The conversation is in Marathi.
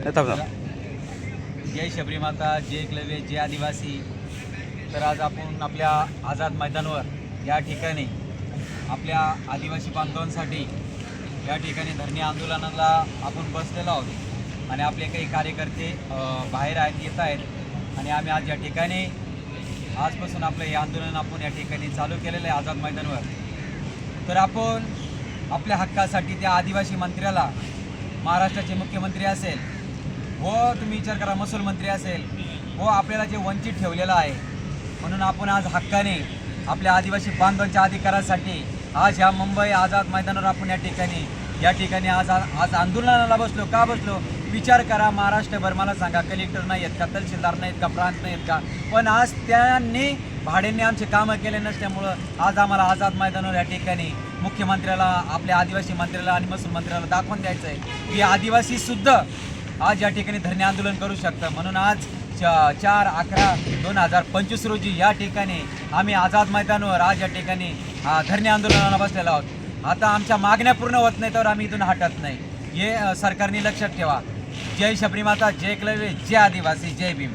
जय थांब माता जय शबरीमाता जय एकलव्य जय आदिवासी. तर आज आपण आपल्या आझाद मैदानावर या ठिकाणी आपल्या आदिवासी बांधवांसाठी या ठिकाणी धरणे आंदोलनाला आपण बसलेलो आहोत. आणि आपले काही कार्यकर्ते बाहेर आहेत येत आहेत. आणि आम्ही आज या ठिकाणी आजपासून आपलं हे आंदोलन आपण या ठिकाणी चालू केलेलं आहे आझाद मैदानावर. तर आपण आपल्या हक्कासाठी त्या आदिवासी मंत्र्याला महाराष्ट्राचे मुख्यमंत्री असेल व तुम्ही विचार करा महसूल मंत्री असेल. व आपल्याला जे वंचित ठेवलेलं आहे म्हणून आपण आज हक्काने आपल्या आदिवासी बांधवांच्या अधिकारासाठी आज ह्या मुंबई आझाद मैदानावर आपण या ठिकाणी या ठिकाणी आज आज आंदोलनाला बसलो. का बसलो? विचार करा महाराष्ट्रभर मला सांगा कलेक्टर नाही आहेत का तहसीलदार नाहीत का प्रांत नाहीत का? पण आज त्यांनी भाड्यांनी आमचे कामं केले नसल्यामुळं आज आम्हाला आझाद मैदानावर या ठिकाणी मुख्यमंत्र्याला आपल्या आदिवासी मंत्र्याला आणि महसूल मंत्र्याला दाखवून द्यायचं आहे की आदिवासीसुद्धा आज या ठिकाणी धरणे आंदोलन करू शकतं. म्हणून आज चा चार अकरा दोन हजार पंचवीस रोजी या ठिकाणी आम्ही आझाद मैदानावर आज या ठिकाणी धरणे आंदोलनाला बसलेलो आहोत. आता आमच्या मागण्या पूर्ण होत नाही तर आम्ही इथून हटत नाही. हे सरकारने लक्षात ठेवा. जय शबरीमाता जय एकलव्य जय आदिवासी जय भीम.